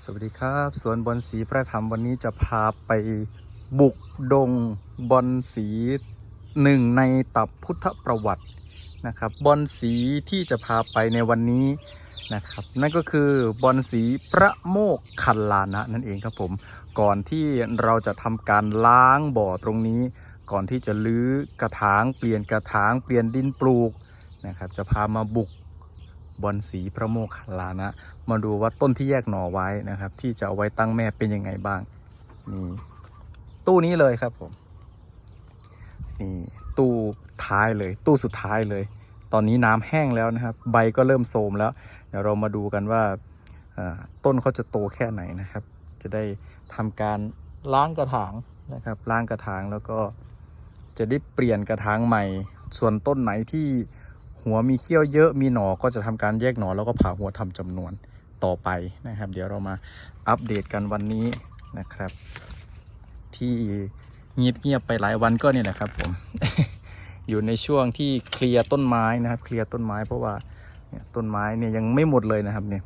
สวัสดีครับสวนบอลสีพระธรรมวันนี้จะพาไปบุกดงบอลสีหนึ่งในตับพุทธประวัตินะครับบอลสีที่จะพาไปในวันนี้นะครับนั่นก็คือบอลสีพระโมกขันลานะนั่นเองครับผม ก่อนที่เราจะทำการล้างบ่อตรงนี้ ก่อนที่จะลื้อกระถางเปลี่ยนกระถางเปลี่ยนดินปลูกนะครับจะพามาบุก บอลสีพระโมกขันลานะ มาดูว่าต้นที่แยกหน่อไว้นะครับ ที่จะเอาไว้ตั้งแม่เป็นยังไงบ้างนี่ตู้นี้เลยครับผมนี่ตู้ท้ายเลย ตู้สุดท้ายเลย ตอนนี้น้ำแห้งแล้วนะครับ ใบก็เริ่มโทรมแล้ว เดี๋ยวเรามาดูกันว่าอ่าต้นเขาจะโตแค่ไหนนะครับ จะได้ทำการล้างกระถางนะครับล้างกระถางแล้วก็จะได้เปลี่ยนกระถางใหม่ ส่วนต้นไหนที่ หัวมีเขี้ยวเยอะมีหนอก็จะทำการแยกหนอแล้วก็ผ่าหัวทำจำนวนต่อไปนะครับ เดี๋ยวเรามาอัปเดตกันวันนี้นะครับ ที่เงียบเงียบไปหลายวันก็เนี่ยนะครับผมอยู่ในช่วงที่เคลียร์ต้นไม้นะครับ เคลียร์ต้นไม้เพราะว่าต้นไม้เนี่ยยังไม่หมดเลยนะครับเนี่ย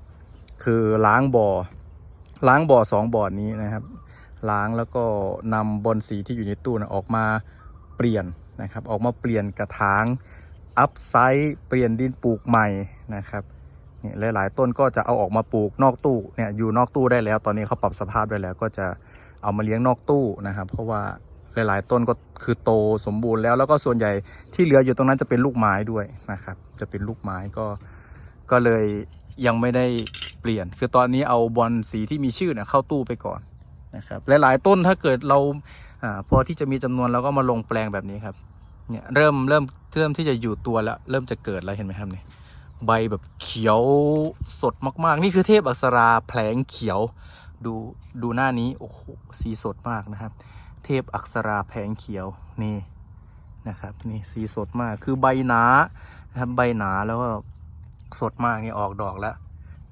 คือล้างบ่อ ล้างบ่อสองบ่อนี้นะครับ ล้างแล้วก็นำบอลสีที่อยู่ในตู้นะออกมาเปลี่ยนนะครับ ออกมาเปลี่ยนกระถาง อัพไซต์เปลี่ยนดินปลูกใหม่นะครับเนี่ยหลายๆต้นก็จะเอาออกมาปลูกนอกตู้เนี่ยอยู่นอกตู้ได้แล้ว ตอนนี้เขาปรับสภาพได้แล้ว ก็จะเอามาเลี้ยงนอกตู้นะครับ เพราะว่าหลายๆ ต้นก็คือโตสมบูรณ์แล้วแล้วก็ส่วนใหญ่ที่เหลืออยู่ตรงนั้นจะเป็นลูกไม้ด้วยนะครับ จะเป็นลูกไม้ก็ก็เลยยังไม่ได้เปลี่ยน คือตอนนี้เอาบอลสีที่มีชื่อเนี่ยเข้าตู้ไปก่อนนะครับหลายๆต้นถ้าเกิดเราอาพอที่จะมีจำนวนเราก็มาลงแปลงแบบนี้ครับ เนี่ยเริ่มเริ่มเริ่มที่จะอยู่ตัวแล้ว เริ่มจะเกิดแล้วเห็นไหมครับเนี่ยใบแบบเขียวสดมากๆ นี่คือเทพอักษราแผลงเขียวดูดูหน้านี้โอ้โหสีสดมากนะครับ เทพอักษราแผลงเขียวนี่นะครับนี่สีสดมากคือใบหนานะครับใบหนาแล้วก็สดมากนี่ออกดอกแล้ว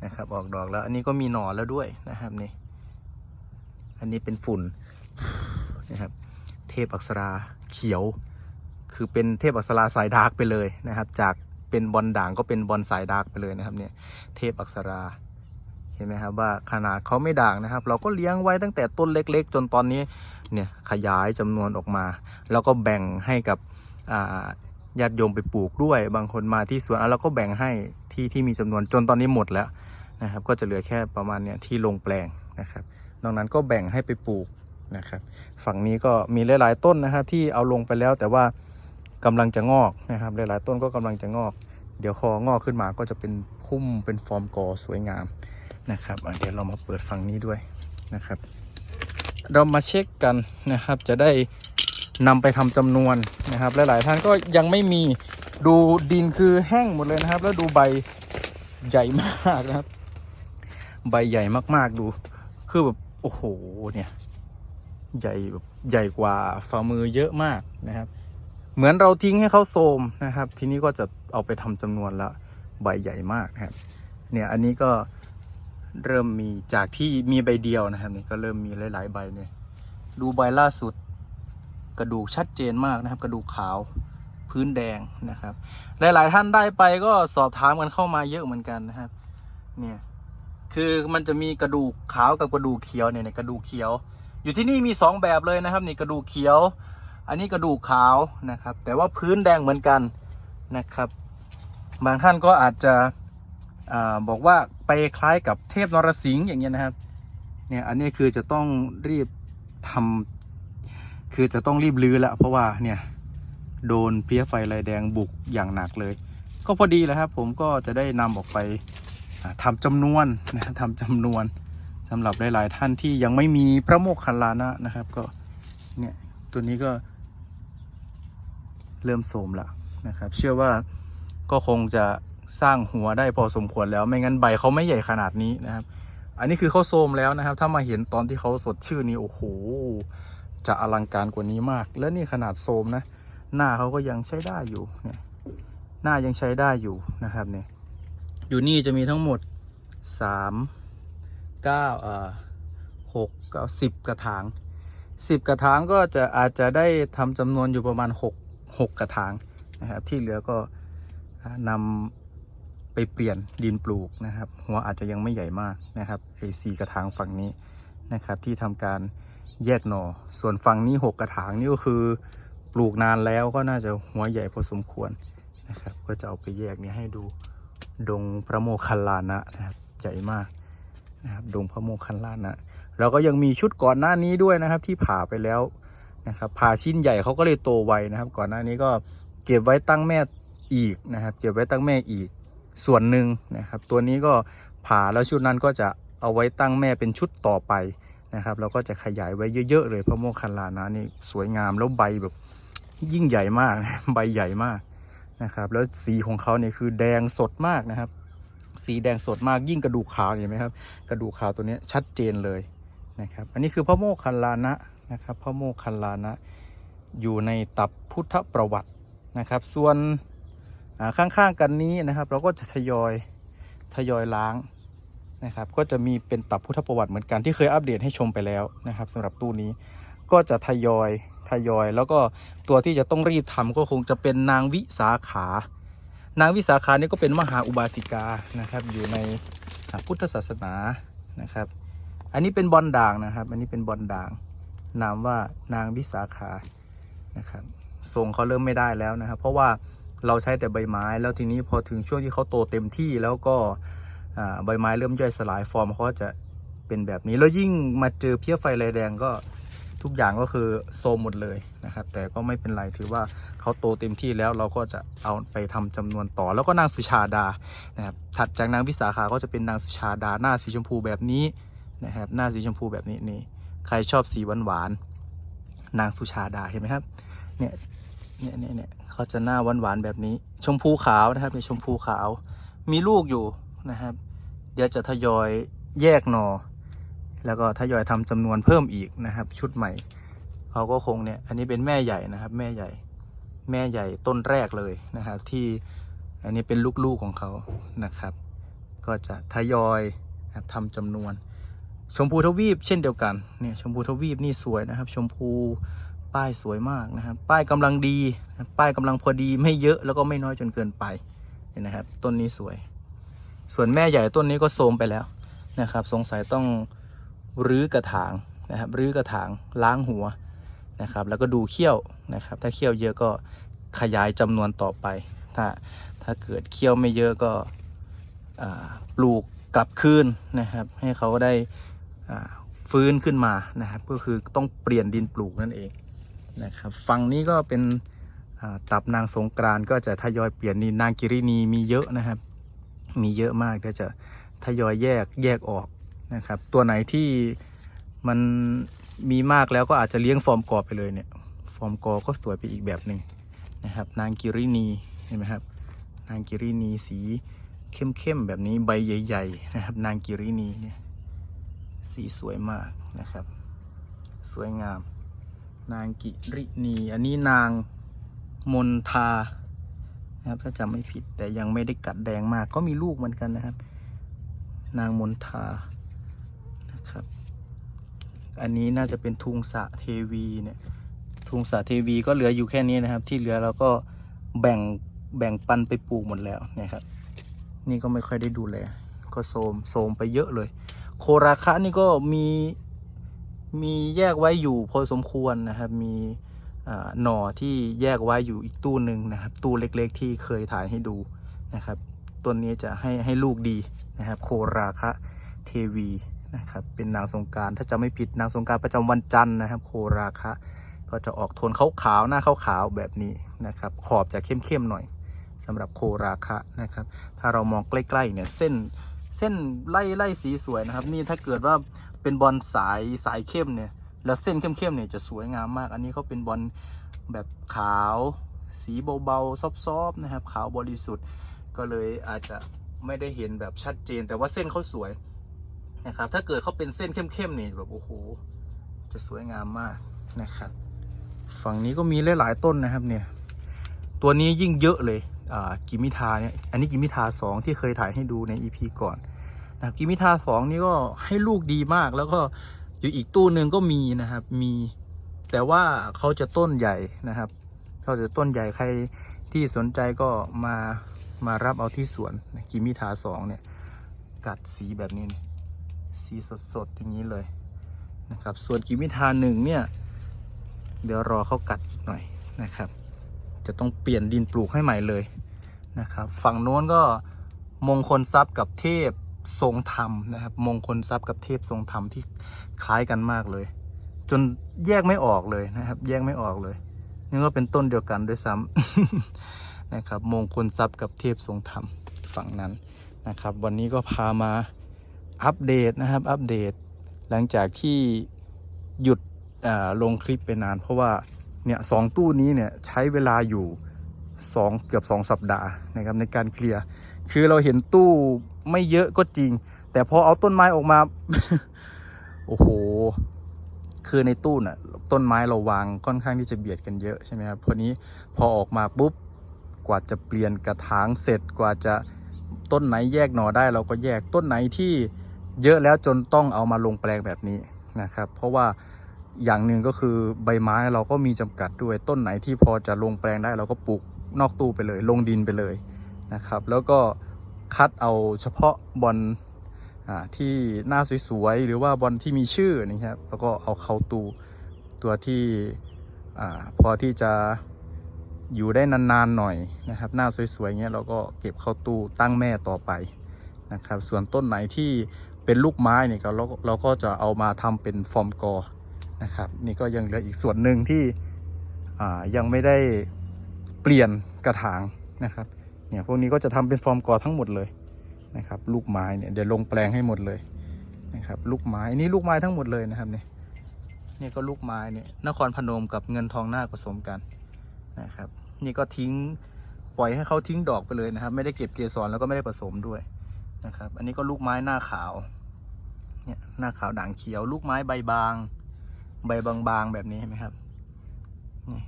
นะครับ ออกดอกแล้ว อันนี้ก็มีหน่อแล้วด้วยนะครับนี่ อันนี้เป็นฝุ่นนะครับ เทพอักษราเขียว คือเป็นเทพอักษราสายดาร์กไปเลยนะครับ จากเป็นบอลด่างก็เป็นบอลสายดาร์กไปเลยนะครับเนี่ยเทพอักษราเห็นไหมครับว่าขนาดเขาไม่ด่างนะครับ เราก็เลี้ยงไว้ตั้งแต่ต้นเล็ก ๆ จนตอนนี้เนี่ยขยายจำนวนออกมา แล้วก็แบ่งให้กับญาติโยมไปปลูกด้วย บางคนมาที่สวนอะเราก็แบ่งให้ที่ที่มีจำนวนจนตอนนี้หมดแล้วนะครับ ก็จะเหลือแค่ประมาณเนี่ยที่ลงแปลงนะครับนอกนั้นก็แบ่งให้ไปปลูกนะครับ ฝั่งนี้ก็มีหลาย ๆ ต้นนะครับที่เอาลงไปแล้วแต่ว่า กำลังจะงอกนะครับ หลายๆต้นก็กำลังจะงอก เดี๋ยวคองอกขึ้นมาก็จะเป็นพุ่มเป็นฟอร์มกอสวยงามนะครับเดี๋ยวเรามาเปิดฝั่งนี้ด้วยนะครับ เรามาเช็คกันนะครับจะได้นำไปทำจำนวนนะครับ หลายๆท่านก็ยังไม่มีดูดินคือแห้งหมดเลยนะครับ แล้วดูใบใหญ่มากนะครับ ใบใหญ่มากๆดู คือแบบโอ้โหเนี่ย ใหญ่แบบใหญ่กว่าฝ่ามือเยอะมากนะครับ เหมือนเราทิ้งให้เขาโทมนะครับ ทีนี้ก็จะเอาไปทำจำนวนล้วใบใหญ่มากครับ เนี่ยอันนี้ก็เริ่มมีจากที่มีใบเดียวนะครับนี่ก็เริ่มมีหลาย ๆ ใบเนี่ยดูใบล่าสุด กระดูกชัดเจนมากนะครับ กระดูกขาวพื้นแดงนะครับ หลาย ๆ ท่านได้ไปก็สอบถามกันเข้ามาเยอะเหมือนกันนะครับ เนี่ยคือมันจะมีกระดูกขาวกับกระดูกเขียวเนี่ยกระดูกเขียว อยู่ที่นี่มีสองแบบเลยนะครับ นี่กระดูกเขียว อันนี้กระดูกขาวนะครับ แต่ว่าพื้นแดงเหมือนกันนะครับ บางท่านก็อาจจะอาบอกว่าไปคล้ายกับเทพนรสิงห์อย่างเงี้ยนะครับเนี่ยอันนี้คือจะต้องรีบทำคือจะต้องรีบลื้อล้วเพราะว่าเนี่ยโดนเพี้ยไฟลายแดงบุกอย่างหนักเลย ก็พอดีแหล้วครับ ผมก็จะได้นำออกไปอ่าทำจำนวนนะทำจำนวนสำหรับหลาย ๆ ท่านที่ยังไม่มีพระโมคคัลลานะนะครับ ก็เนี่ยตัวนี้ก็ เริ่มโทรมแล้วนะครับ เชื่อว่าก็คงจะสร้างหัวได้พอสมควรแล้ว ไม่งั้นใบเขาไม่ใหญ่ขนาดนี้นะครับ อันนี้คือเขาโทรมแล้วนะครับ ถ้ามาเห็นตอนที่เขาสดชื่นนี้โอ้โหจะอลังการกว่านี้มาก แล้วนี่ขนาดโทมนะ หน้าเขาก็ยังใช้ได้อยู่เนี่ยหน้ายังใช้ได้อยู่นะครับเนี่ยอยู่นี่จะมีทั้งหมดสามเก้าเอ่อหกเก้าสิบกระถางสิบกระถางก็จะอาจจะได้ทำจำนวนอยู่ประมาณหก หกกระถางนะครับ ที่เหลือก็อ่านำไปเปลี่ยนดินปลูกนะครับ หัวอาจจะยังไม่ใหญ่มากนะครับไอซีกระถางฝั่งนี้นะครับ ที่ทำการแยกหน่อ ส่วนฝั่งนี้หกกระถางนี่ก็คือปลูกนานแล้วก็น่าจะหัวใหญ่พอสมควรนะครับ ก็จะเอาไปแยกนี้ให้ดูดงพระโมคคัลลานะนะครับใหญ่มากนะครับดงพระโมคคัลลานะแล้วก็ยังมีชุดก่อนหน้านี้ด้วยนะครับที่ผ่าไปแล้ว นะครับผ่าชิ้นใหญ่เขาก็เลยโตไวนะครับ ก่อนหน้านี้ก็เก็บไว้ตั้งแม่อีกนะครับ เก็บไว้ตั้งแม่อีกส่วนหนึ่งนะครับ ตัวนี้ก็ผ่าแล้วชุดนั้นก็จะเอาไว้ตั้งแม่เป็นชุดต่อไปนะครับแล้วก็จะขยายไว้เยอะๆเลยพระโมคคัลลานะนี่สวยงามแล้วใบแบบยิ่งใหญ่มากใบใหญ่มากนะครับ แล้วสีของเขาเนี่ยคือแดงสดมากนะครับ สีแดงสดมากยิ่งกระดูกขาวเห็นไหมครับ กระดูกขาวตัวนี้ชัดเจนเลยนะครับ อันนี้คือพระโมคคัลลานะ นะครับพระโมคคัลลานะ อยู่ในตับพุทธประวัตินะครับ ส่วนข้างๆกันนี้นะครับ เราก็จะทยอยทยอยล้างนะครับ ก็จะมีเป็นตับพุทธประวัติเหมือนกันที่เคยอัปเดตให้ชมไปแล้วนะครับสำหรับตู้นี้ก็จะทยอยทยอย แล้วก็ตัวที่จะต้องรีบทำก็คงจะเป็นนางวิสาขา นางวิสาขานี่ก็เป็นมหาอุบาสิกานะครับ อยู่ในพุทธศาสนานะครับ อันนี้เป็นบอลด่างนะครับ อันนี้เป็นบอลด่าง นามว่านางวิสาขานะครับทรงเขาเริ่มไม่ได้แล้วนะครับ เพราะว่าเราใช้แต่ใบไม้ แล้วทีนี้พอถึงช่วงที่เขาโตเต็มที่แล้วก็ใบไม้เริ่มย่อยสลายฟอร์มเขาจะเป็นแบบนี้แล้วยิ่งมาเจอเพี้ยไฟลายแดงก็ทุกอย่างก็คือโซมหมดเลยนะครับ แต่ก็ไม่เป็นไรถือว่าเขาโตเต็มที่แล้วเราก็จะเอาไปทำจำนวนต่อ แล้วก็นางสุชาดานะครับถัดจากนางวิสาขาก็จะเป็นนางสุชาดาหน้าสีชมพูแบบนี้นะครับ หน้าสีชมพูแบบนี้นี่ ใครชอบสีหวานๆนางสุชาดาเห็นไหมครับ เนี่ย เนี่ยเนี่ยเนี่ยเขาจะหน้าหวานหวานๆแบบนี้ ชมพูขาวนะครับในชมพูขาว มีลูกอยู่นะครับ เดี๋ยวจะทยอยแยกหนอ แล้วก็ทยอยทำจำนวนเพิ่มอีกนะครับ ชุดใหม่ เขาก็คงเนี่ย อันนี้เป็นแม่ใหญ่นะครับ แม่ใหญ่ แม่ใหญ่ต้นแรกเลยนะครับ ที่อันนี้เป็นลูกๆของเขานะครับ ก็จะทยอยนะครับทำจำนวน ชมพูทวีปเช่นเดียวกันเนี่ยชมพูทวีปนี่สวยนะครับ ชมพูป้ายสวยมากนะครับ ป้ายกำลังดี ป้ายกำลังพอดีไม่เยอะแล้วก็ไม่น้อยจนเกินไปเห็นนะครับ ต้นนี้สวย ส่วนแม่ใหญ่ต้นนี้ก็โทมไปแล้วนะครับ สงสัยต้องรื้อกระถางนะครับรื้อกระถางล้างหัวนะครับ แล้วก็ดูเขี้ยวนะครับ ถ้าเขี้ยวเยอะก็ขยายจำนวนต่อไป ถ้าถ้าเกิดเขี้ยวไม่เยอะก็ปลูกกลับคืนนะครับ ให้เขาได้ ฟื้นขึ้นมานะครับ ก็คือต้องเปลี่ยนดินปลูกนั่นเองนะครับฝั่งนี้ก็เป็นตับนางสงกรานก็จะทยอยเปลี่ยนนี่นางกิรินีมีเยอะนะครับ มีเยอะมากเดี๋ยวจะทยอยแยกแยกออกนะครับ ตัวไหนที่มันมีมากแล้วก็อาจจะเลี้ยงฟอร์มกอไปเลยเนี่ยฟอร์มกอก็สวยไปอีกแบบหนึ่งนะครับ นางกิรินีเห็นไหมครับ นางกิรินีสีเข้มๆแบบนี้ใบใหญ่ ๆ นะครับ นางกิรินีเนี่ย สีสวยมากนะครับ สวยงาม นางกิรินีอันนี้นางมนทานะครับถ้าจำไม่ผิดแต่ยังไม่ได้กัดแดงมาก ก็มีลูกเหมือนกันนะครับ นางมนทานะครับ อันนี้น่าจะเป็นทุงสะเทวีเนี่ยทุงสะเทวีก็เหลืออยู่แค่นี้นะครับ ที่เหลือเราก็แบ่งแบ่งปันไปปลูกหมดแล้วเนี่ยครับ นี่ก็ไม่ค่อยได้ดูแลก็โซมโซมไปเยอะเลย โคราคะนี่ก็มีมีแยกไว้อยู่พอสมควรนะครับ มีหน่อที่แยกไว้อยู่อีกตู้หนึ่งนะครับ ตู้เล็กๆ ที่เคยถ่ายให้ดูนะครับต้นนี้จะให้ให้ลูกดีนะครับ โคราคะเทวีนะครับ เป็นนางสงการถ้าจะไม่ผิดนางสงการประจำวันจันทร์นะครับ โคราคะก็จะออกโทนขาวๆหน้าขาวๆแบบนี้นะครับ ขอบจะเข้มๆหน่อยสำหรับโคราคะนะครับ ถ้าเรามองใกล้ๆเนี่ยเส้น เส้นไล่ไล่สีสวยนะครับ นี่ถ้าเกิดว่าเป็นบอลสายสายเข้มเนี่ย แล้วเส้นเข้มๆเนี่ยจะสวยงามมาก อันนี้เขาเป็นบอลแบบขาวสีเบาๆซอฟๆนะครับ ขาวบริสุทธิ์ก็เลยอาจจะไม่ได้เห็นแบบชัดเจน แต่ว่าเส้นเขาสวยนะครับ ถ้าเกิดเขาเป็นเส้นเข้มๆเนี่ยแบบโอ้โหจะสวยงามมากนะครับ ฝั่งนี้ก็มีหลายๆต้นนะครับเนี่ย ตัวนี้ยิ่งเยอะเลย กิมิทาเนี่ย อันนี้กิมิทาสองที่เคยถ่ายให้ดูใน EP ก่อนนะกิมิทาสองนี่ก็ให้ลูกดีมาก แล้วก็อยู่อีกตู้หนึ่งก็มีนะครับ มี แต่ว่าเขาจะต้นใหญ่นะครับ เขาจะต้นใหญ่ใครที่สนใจก็มามารับเอาที่สวนกิมิทาสองเนี่ย กัดสีแบบนี้ สีสดๆอย่างนี้เลยนะครับ ส่วนกิมิทาหนึ่งเนี่ย เดี๋ยวรอเขากัดอีกหน่อยนะครับ จะต้องเปลี่ยนดินปลูกให้ใหม่เลยนะครับฝั่งโน้นก็มงคลทรัพย์กับเทพทรงธรรมนะครับ มงคลทรัพย์กับเทพทรงธรรมที่คล้ายกันมากเลย จนแยกไม่ออกเลยนะครับ แยกไม่ออกเลยนี่ก็เป็นต้นเดียวกันด้วยซ้ำนะครับ มงคลทรัพย์กับเทพทรงธรรมฝั่งนั้นนะครับ วันนี้ก็พามาอัปเดตนะครับ อัปเดต หลังจากที่หยุดลงคลิปไปนาน เพราะว่า เนี่ยสองตู้นี้เนี่ยใช้เวลาอยู่สองเกือบสองสัปดาห์นะครับในการเคลียร์ คือเราเห็นตู้ไม่เยอะก็จริง แต่พอเอาต้นไม้ออกมา โอ้โห คือในตู้น่ะต้นไม้เราวางค่อนข้างที่จะเบียดกันเยอะใช่ไหมครับพอนี้พอออกมาปุ๊บกว่าจะเปลี่ยนกระถางเสร็จกว่าจะต้นไหนแยกหน่อได้เราก็แยกต้นไหนที่เยอะแล้วจนต้องเอามาลงแปลงแบบนี้นะครับ เพราะว่า อย่างหนึ่งก็คือใบไม้เราก็มีจำกัดด้วยต้นไหนที่พอจะลงแปลงได้เราก็ปลูกนอกตู้ไปเลย ลงดินไปเลยนะครับ แล้วก็คัดเอาเฉพาะบอลที่หน้าสวยๆหรือว่าบอลที่มีชื่อนะครับแล้วก็เอาเข้าตู้ตัวที่อพอที่จะอยู่ได้นานๆหน่อยนะครับ หน้าสวยๆเงี้ยเราก็เก็บเข้าตู้ตั้งแม่ต่อไปนะครับ ส่วนต้นไหนที่เป็นลูกไม้เนี่ยก็เราเราก็จะเอามาทำเป็นฟอร์มกอ นะครับ นี่ก็ยังเหลืออีกส่วนหนึ่งที่ยังไม่ได้เปลี่ยนกระถางนะครับเนี่ยพวกนี้ก็จะทำเป็นฟอร์มกอทั้งหมดเลยนะครับ ลูกไม้เนี่ยเดี๋ยวลงแปลงให้หมดเลยนะครับลูกไม้อันนี่ลูกไม้ทั้งหมดเลยนะครับเนี่ยนี่ก็ลูกไม้เนี่ยนครพนมกับเงินทองหน้าคผสมกันนะครับ นี่ก็ทิ้งปล่อยให้เขาทิ้งดอกไปเลยนะครับ ไม่ได้เก็บเกสรแล้วก็ไม่ได้ผสมด้วยนะครับ อันนี้ก็ลูกไม้หน้าขาวเนี่ยหน้าขาวด่างเขียว ลูกไม้ใบบาง ใบบางๆแบบนี้เห็นไหมครับนี่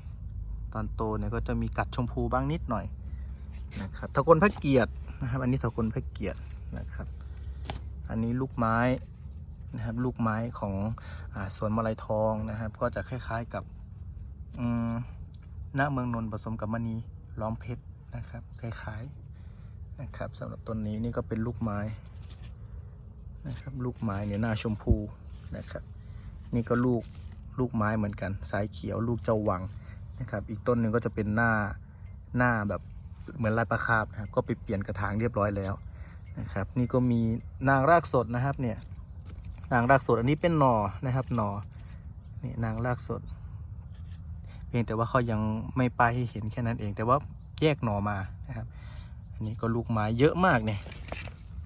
ตอนโตเนี่ยก็จะมีกัดชมพูบ้างนิดหน่อยนะครับตะกนพระเกียรตินะครับอันนี้ตะกนพระเกียรตินะครับ อันนี้ลูกไม้นะครับลูกไม้ของอสวนมะลายทองนะครับ ก็จะคล้ายๆกับอืมณเมืองนนท์ผสมกับมณีล้อมเพชรนะครับ คล้ายๆนะครับสำหรับต้นนี้นี่ก็เป็นลูกไม้นะครับ ลูกไม้เนี่ยหน้าชมพูนะครับ นี่ก็ลูก ลูกไม้เหมือนกันสายเขียวลูกเจ้าวังนะครับ อีกต้นหนึ่งก็จะเป็นหน้าหน้าแบบเหมือนลายประคาบนะครับก็ไปเปลี่ยนกระถางเรียบร้อยแล้วนะครับ นี่ก็มีนางรากสดนะครับเนี่ยนางรากสดอันนี้เป็นหนอนะครับหนอนี่นางรากสด เพียงแต่ว่าเขายังไม่ไปให้เห็นแค่นั้นเอง แต่ว่าแยกหนอมานะครับ อันนี้ก็ลูกไม้เยอะมากเนี่ย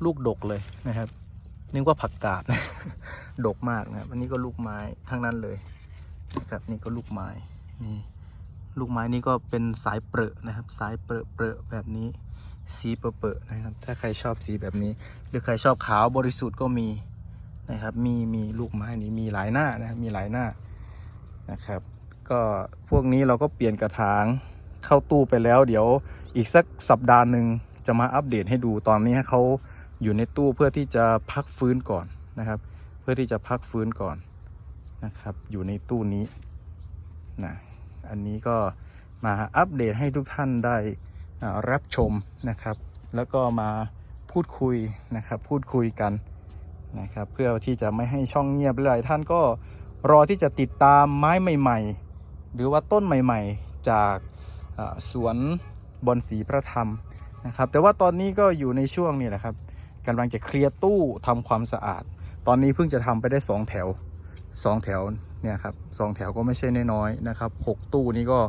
ลูกดกเลยนะครับนึกว่าผักกาด ดกมากนะครับอันนี้ก็ลูกไม้ทั้งนั้นเลย นะครับนี่ก็ลูกไม้นี่ลูกไม้นี่ก็เป็นสายเปรอะนะครับ สายเปรอะเปรอะแบบนี้สีเปรอะเปรอะนะครับ ถ้าใครชอบสีแบบนี้ หรือใครชอบขาวบริสุทธิ์ก็มีนะครับมีมีลูกไม้นี้มีหลายหน้านะครับมีหลายหน้านะครับ ก็พวกนี้เราก็เปลี่ยนกระถางเข้าตู้ไปแล้ว เดี๋ยวอีกสักสัปดาห์หนึ่งจะมาอัปเดตให้ดูตอนนี้เขาอยู่ในตู้เพื่อที่จะพักฟื้นก่อนนะครับ เพื่อที่จะพักฟื้นก่อน นะครับ อยู่ในตู้นี้นะอันนี้ก็มาอัปเดตให้ทุกท่านได้รับชมนะครับ แล้วก็มาพูดคุยนะครับ พูดคุยกันนะครับ เพื่อที่จะไม่ให้ช่องเงียบหลายท่านก็รอที่จะติดตามไม้ใหม่ ๆ หรือว่าต้นใหม่ ๆ จากสวนบอนสีพระธรรมนะครับ แต่ว่าตอนนี้ก็อยู่ในช่วงนี้แหละครับกำลังจะเคลียร์ตู้ทำความสะอาด ตอนนี้เพิ่งจะทำไปได้ 2 แถว 2แถวเนี่ยครับสองแถวก็ไม่ใช่น้อยๆนะครับหกตู้นี้ก็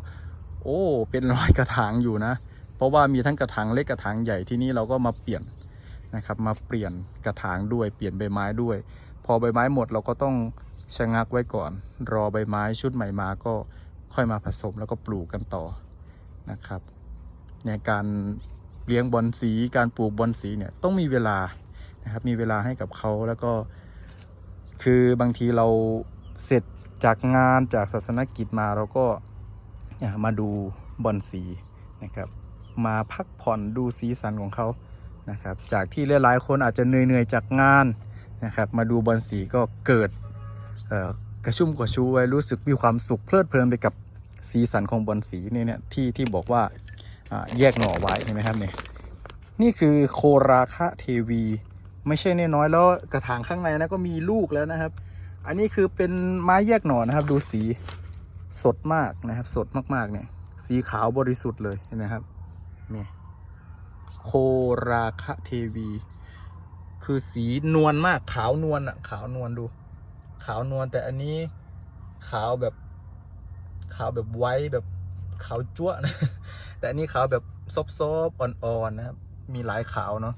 โอ้เป็นร้อยกระถางอยู่นะ เพราะว่ามีทั้งกระถางเล็กกระถางใหญ่ที่นี่เราก็มาเปลี่ยนนะครับ มาเปลี่ยนกระถางด้วยเปลี่ยนใบไม้ด้วย พอใบไม้หมดเราก็ต้องชะงักไว้ก่อน รอใบไม้ชุดใหม่มาก็ค่อยมาผสมแล้วก็ปลูกกันต่อนะครับในการเลี้ยงบอนสีการปลูกบอนสีเนี่ยต้องมีเวลานะครับมีเวลาให้กับเขาแล้วก็ คือบางทีเราเสร็จจากงานจากศาสนกิจมาเราก็มาดูบอนสีนะครับ มาพักผ่อนดูสีสันของเขานะครับ จากที่หลายๆคนอาจจะเหนื่อยๆจากงานนะครับ มาดูบอลสีก็เกิดกระชุ่มกระชวยรู้สึกมีความสุขเพลิดเพลินไปกับสีสันของบอลสีเนี่ยเนี่ยที่ที่บอกว่าอ่าแยกหน่อไว้เห็นไหมครับเนี่ยนี่คือโคราคะเทวี ไม่ใช่น้อยแล้วกระถางข้างในนะก็มีลูกแล้วนะครับ อันนี้คือเป็นไม้แยกหน่อนะครับ ดูสีสดมากนะครับ สดมากๆเนี่ย สีขาวบริสุทธิ์เลยเห็นไหมครับเนี่ยโคราคะเทวี คือสีนวลมากขาวนวลอะขาวนวลดู ขาวนวลแต่อันนี้ขาวแบบขาวแบบไว้แบบขาวจั่วนะแต่อันนี้ขาวแบบซบๆอ่อนๆนะครับ มีหลายขาวเนาะ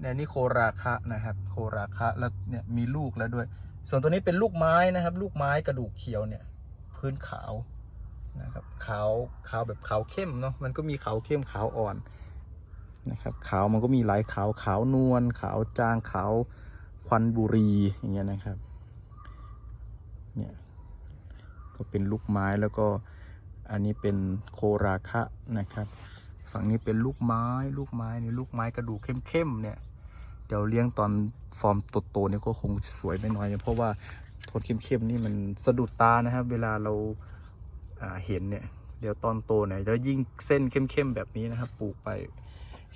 เนี่ยนี่โคราคะนะครับ โคราคะแล้วเนี่ยมีลูกแล้วด้วย ส่วนตัวนี้เป็นลูกไม้นะครับ ลูกไม้กระดูกเขียวเนี่ย พื้นขาวนะครับขาวขาวแบบขาวเข้มเนาะมันก็มีขาวเข้มขาวอ่อนนะครับขาวมันก็มีหลายขาวขาวนวลขาวจางขาวควันบุรีอย่างเงี้ยนะครับเนี่ยก็เป็นลูกไม้แล้วก็อันนี้เป็นโคราคะนะครับ ฝั่งนี้เป็นลูกไม้ลูกไม้นี่ลูกไม้กระดูกเข้มๆเนี่ย เดี๋ยวเลี้ยงตอนฟอร์มโตๆเนี่ยก็คงสวยไปหน่อยเพราะว่าโทนเข้มๆนี่มันสะดุดตานะครับ เวลาเราาเห็นเนี่ย เดี๋ยวตอนโตเนี่ยแล้วยิ่งเส้นเข้มๆแบบนี้นะครับ ปลูกไป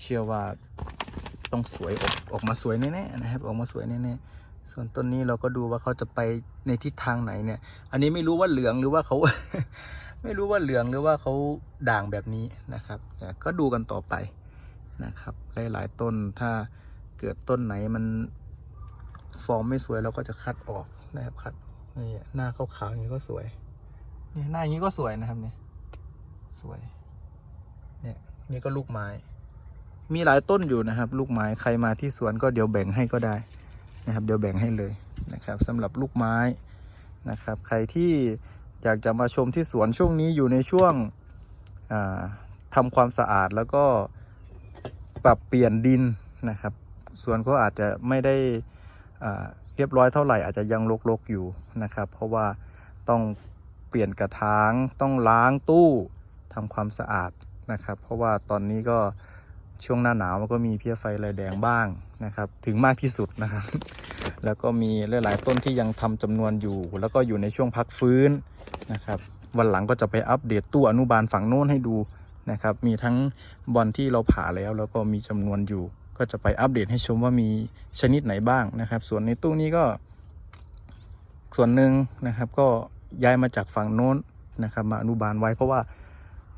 เชื่อว่าต้องสวยออกออกมาสวยแน่ๆนะครับ ออกมาสวยแน่ๆส่วนต้นนี้เราก็ดูว่าเขาจะไปในทิศทางไหนเนี่ย อันนี้ไม่รู้ว่าเหลืองหรือว่าเขา ไม่รู้ว่าเหลืองหรือว่าเขาด่างแบบนี้นะครับแต่ก็ดูกันต่อไปนะครับ หลายๆต้นถ้าเกิดต้นไหนมันฟอร์มไม่สวยเราก็จะคัดออกนะครับคัดนี่หน้าขาวๆอย่างนี้ก็สวยนี่หน้าอย่างนี้ก็สวยนะครับเนี่ยสวยเนี่ยนี่ก็ลูกไม้ มีหลายต้นอยู่นะครับ ลูกไม้ใครมาที่สวนก็เดี๋ยวแบ่งให้ก็ได้นะครับ เดี๋ยวแบ่งให้เลยนะครับสำหรับลูกไม้นะครับ ใครที่ อยากจะมาชมที่สวนช่วงนี้อยู่ในช่วงทำความสะอาดแล้วก็ปรับเปลี่ยนดินนะครับ สวนก็อาจจะไม่ได้เรียบร้อยเท่าไหร่อาจจะยังรกๆอยู่นะครับ เพราะว่าต้องเปลี่ยนกระถางต้องล้างตู้ทำความสะอาดนะครับ เพราะว่าตอนนี้ก็ช่วงหน้าหนาวมันก็มีเพี้ยไฟลายแดงบ้างนะครับ ถึงมากที่สุดนะครับ แล้วก็มีหลายๆต้นที่ยังทำจำนวนอยู่ แล้วก็อยู่ในช่วงพักฟื้นนะครับวันหลังก็จะไปอัปเดตตู้อนุบาลฝั่งโน้นให้ดูนะครับมีทั้งบอลที่เราผ่าแล้ว แล้วก็มีจำนวนอยู่ ก็จะไปอัปเดตให้ชมว่ามีชนิดไหนบ้างนะครับ ส่วนในตู้นี้ก็ ส่วนหนึ่งนะครับก็ย้ายมาจากฝั่งโน้นนะครับ มาอนุบาลไว้เพราะว่า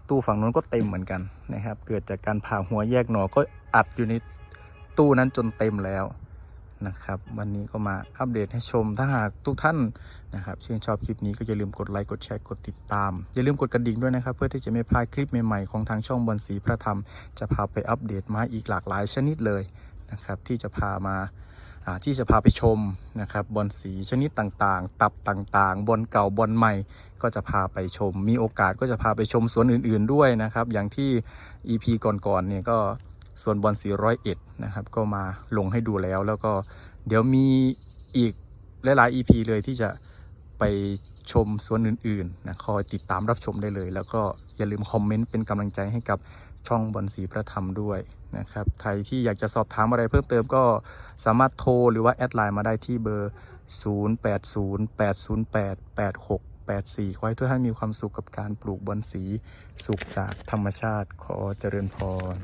ตู้ฝั่งโน้นก็เต็มเหมือนกันนะครับ เกิดจากการผ่าหัวแยกหนอก็อัดอยู่ในตู้นั้นจนเต็มแล้ว นะครับ วันนี้ก็มาอัปเดตให้ชม ถ้าหากทุกท่านนะครับชื่นชอบคลิปนี้ก็อย่าลืมกดไลค์กดแชร์กดติดตาม อย่าลืมกดกระดิ่งด้วยนะครับ เพื่อที่จะไม่พลาดคลิปใหม่ๆของทางช่องบอลสีพระธรรม จะพาไปอัปเดตมาอีกหลากหลายชนิดเลยนะครับ ที่จะพามาอ่าที่จะพาไปชมนะครับบอลสีชนิดต่างๆ ตับต่างๆ บอลเก่าบอลใหม่ก็จะพาไปชม มีโอกาสก็จะพาไปชมสวนอื่นๆด้วยนะครับ อย่างที่ EP ก่อนๆเนี่ยก็ ส่วนบอลสีร้อยเอ็ดนะครับ ก็มาลงให้ดูแล้ว แล้วก็เดี๋ยวมีอีกหลายๆ EP เลยที่จะไปชมสวนอื่นๆนะคอยติดตามรับชมได้เลย แล้วก็อย่าลืมคอมเมนต์เป็นกำลังใจให้กับช่องบอลสีพระธรรมด้วยนะครับใครที่อยากจะสอบถามอะไรเพิ่มเติมก็สามารถโทรหรือว่าแอดไลน์มาได้ที่เบอร์ 0808088684 ขอให้ทุกท่านมีความสุขกับการปลูกบอนสีสุขจากธรรมชาติขอเจริญพร